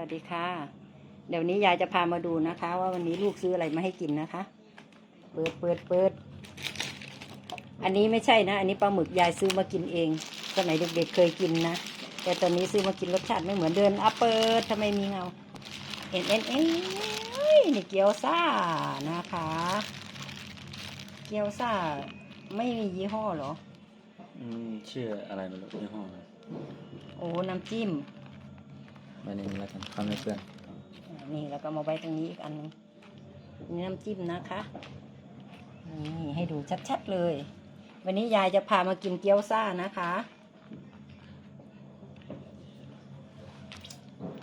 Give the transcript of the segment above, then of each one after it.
วัสดีค่ะ เดี๋ยวนี้ยายจะพามาดูนะคะ ว่าวันนี้ลูกซื้ออะไรมาให้กินนะคะ เปิดเปิดเปิด อันนี้ไม่ใช่นะ อันนี้ปลาหมึกยายซื้อมากินเอง สมัยเด็กๆเคยกินนะ แต่ตอนนี้ซื้อมากินรสชาติไม่เหมือนเดิมอะเปิดทำไมมีเงา เอ็นเอ็นเอ็นเอ้ยนี่เกี๊ยวซ่านะคะ เกี๊ยวซ่าไม่มียี่ห้อเหรอ อืมชื่ออะไรไม่รู้ยี่ห้ออะไรโอ้ น้ำจิ้ม ไม่ในนี้แล้วกันความไม่เพื่อนอ่านี่แล้วก็มาไว้ตรงนี้อีกอันหนึงนี่น้ำจิ้มนะคะนี่ให้ดูชัดๆเลย วันนี้ยายจะพามากินเกี๊ยวซ่านะคะ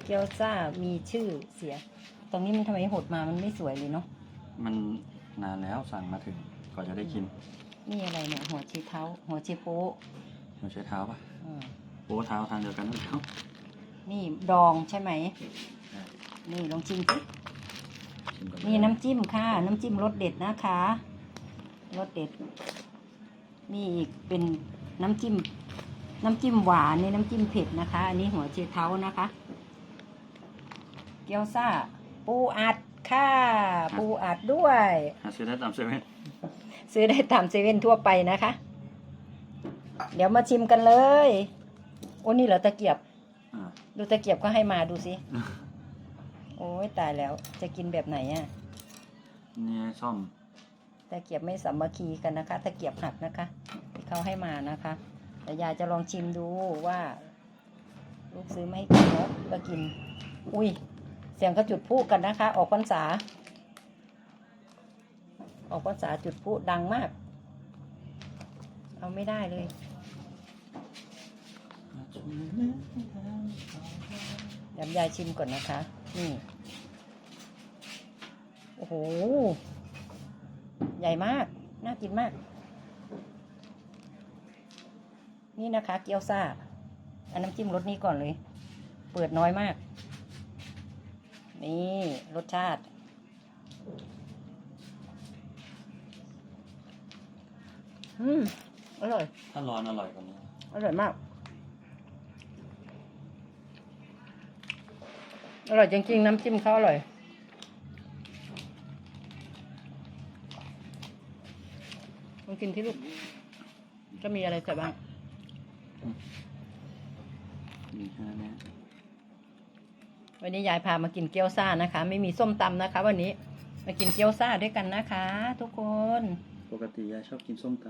เกี๊ยวซ่ามีชื่อเสีย ตรงนี้มันทำไมหดมามันไม่สวยเลยเนาะมันนานแล้วสั่งมาถึงก่อนจะได้กิน นี่อะไรเนี่ย หัวชีเท้า หัวชีโป๊ะมันใช้เท้าปะอ่าโป้เท้าทางเดียวกันนั่นเท้า นี่ดองใช่ไหม นี่ลองชิมสิชิมก่อนนี่น้ำจิ้มค่ะ น้ำจิ้มรสเด็ดนะคะรสเด็ดนี่อีกเป็นน้ำจิ้ม น้ำจิ้มหวานนี่น้ำจิ้มเผ็ดนะคะ อันนี้หัวเชเท้านะคะ เกี๊ยวซ่า ปูอัดค่ะ ปูอัดด้วย หาซื้อได้ตามเซเว่นซื้อได้ตามเซเว่นทั่วไปนะคะ เดี๋ยวมาชิมกันเลย โอ้นี่เหรอตะเกียบอ่า ดูตะเกียบก็ให้มาดูสิ โอ้ยตายแล้ว จะกินแบบไหนอะนี่ซ่อม ตะเกียบไม่สามัคคีกันนะคะ ตะเกียบหักนะคะที่เขาให้มานะคะแต่ยายจะลองชิมดูว่า ลูกซื้อไม่ให้กินเนาะก็กิน อุ้ย เสียงเขาจุดพลุกันนะคะ ออกพรรษา ออกพรรษาจุดพลุดังมาก เอาไม่ได้เลยเดี๋ ยวยายชิมก่อนนะคะ นี่ โอ้โห ใหญ่มาก น่ากินมาก นี่นะคะ เกี๊ยวซ่า อันน้ำจิ้มรสนี้ก่อนเลย เปิดน้อยมาก นี่รสชาติอืมอร่อย ถ้าร้อนอร่อยกว่านี้ อร่อยมาก อร่อยจริงๆ น้ำจิ้มเขาอร่อย ลองกินที่ลูกจะมีอะไรใส่บ้าง มีแค่นั้นเองวันนี้ยายพามากินเกี๊ยวซ่านะคะ ไม่มีส้มตำนะคะ วันนี้มากินเกี๊ยวซ่าด้วยกันนะคะ ทุกคน ปกติยายชอบกินส้มต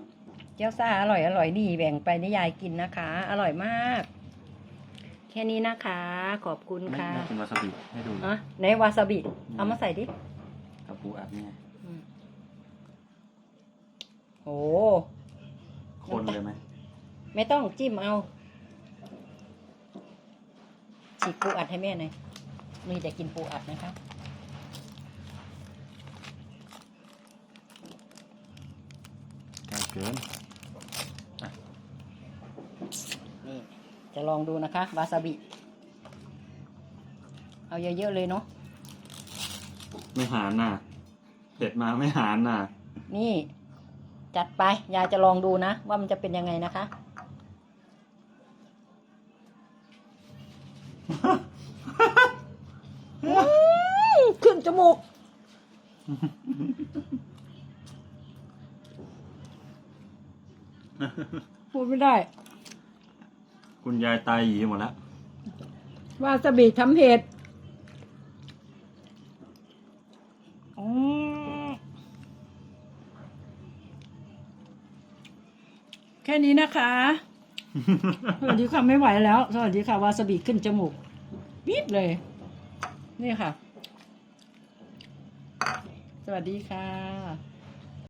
เกี๊ยวซ่าอร่อยอร่อยนี่แบ่งไปนี่ยายกินนะคะ อร่อยมาก แค่นี้นะคะ ขอบคุณำไม่ค่ะไม่กินวาซาบิให้ดูอะไหนวาซาบิเอามาใส่ดิ กับปูอัดเนี่ยอืมโอ้คนเลยไหมไม่ต้องจิ้มเอา ฉีกปูอัดให้แม่หน่อยนี่จะกินปูอัดนะคะใกล้เกินนี่ จะลองดูนะคะวาซาบิ เอาเยอะๆเลยเนาะ ไม่หารน่ะเผ็ดมาไม่หารน่ะ นี่ จัดไป ยายจะลองดูนะ ว่ามันจะเป็นยังไงนะคะอืมขึ้นจมูก พูดไม่ได้ คุณยายตายหยีหมดแล้ว วาซาบิทำเผ็ดอืมแค่นี้นะคะ สวัสดีค่ะไม่ไหวแล้ว สวัสดีค่ะ วาซาบิขึ้นจมูกปี๊ดเลย นี่ค่ะ สวัสดีค่ะ